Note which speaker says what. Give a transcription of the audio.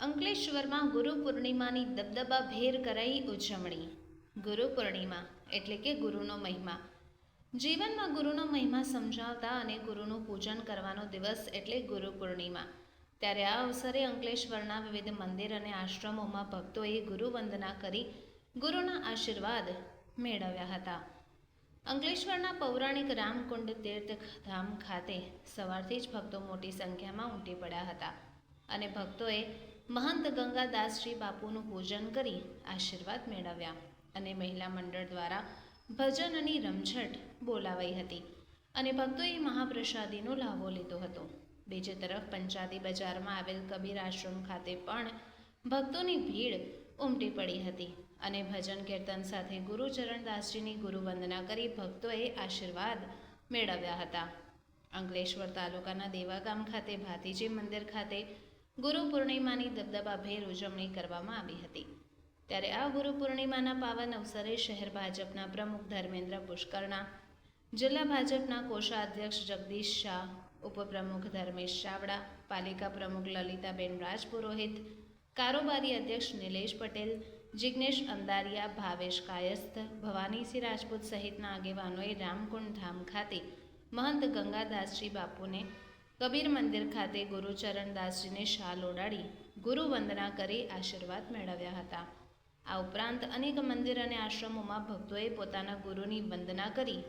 Speaker 1: અંકલેશ્વરમાં ગુરુ પૂર્ણિમાની દબદબાભેર કરાઈ ઉજવણી. ગુરુ પૂર્ણિમા એટલે કે ગુરુનો મહિમા. જીવનમાં ગુરુનો મહિમા સમજાવતા અને ગુરુનું પૂજન કરવાનો દિવસ એટલે ગુરુ પૂર્ણિમા. ત્યારે આ અવસરે અંકલેશ્વરના વિવિધ મંદિર અને આશ્રમોમાં ભક્તોએ ગુરુ વંદના કરી ગુરુના આશીર્વાદ મેળવ્યા હતા. અંકલેશ્વરના પૌરાણિક રામકુંડ તીર્થધામ ખાતે સવારથી જ ભક્તો મોટી સંખ્યામાં ઉમટી પડ્યા હતા અને ભક્તોએ મહંત ગંગાદાસજી બાપુનું પૂજન કરી આશીર્વાદ મેળવ્યા અને મહિલા મંડળ દ્વારા ભજનની રમઝટ બોલાવાઈ હતી અને ભક્તોએ મહાપ્રસાદીનો લાભો લીધો હતો. બીજી તરફ પંચાદી બજારમાં આવેલ કબીર આશ્રમ ખાતે પણ ભક્તોની ભીડ ઉમટી પડી હતી અને ભજન કીર્તન સાથે ગુરુચરણદાસજીની ગુરુવંદના કરી ભક્તોએ આશીર્વાદ મેળવ્યા હતા. અંકલેશ્વર તાલુકાના દેવાગામ ખાતે ભાતીજી મંદિર ખાતે ગુરુ પૂર્ણિમાની દબદબાભેર ઉજવણી કરવામાં આવી હતી. ત્યારે આ ગુરુ પૂર્ણિમાના પાવન અવસરે શહેર ભાજપના પ્રમુખ ધર્મેન્દ્ર પુષ્કરણા જિલ્લા ભાજપના કોષાધ્યક્ષ જગદીશ શાહ, ઉપપ્રમુખ ધર્મેશ ચાવડા, પાલિકા પ્રમુખ લલિતાબેન રાજપુરોહિત, કારોબારી અધ્યક્ષ નિલેશ પટેલ, જિગ્નેશ અંદારિયા ભાવેશ કાયસ્થ, ભવાનીસિંહ રાજપૂત સહિતના આગેવાનોએ રામકુંડ ધામ ખાતે મહંત ગંગાદાસજી બાપુને કબીર મંદિર ખાતે ગુરુચરણદાસજીને શાલ ઓડાડી ગુરુ વંદના કરી આશીર્વાદ મેળવ્યા હતા. આ ઉપરાંત અનેક મંદિર અને આશ્રમોમાં ભક્તોએ પોતાના ગુરુની વંદના કરી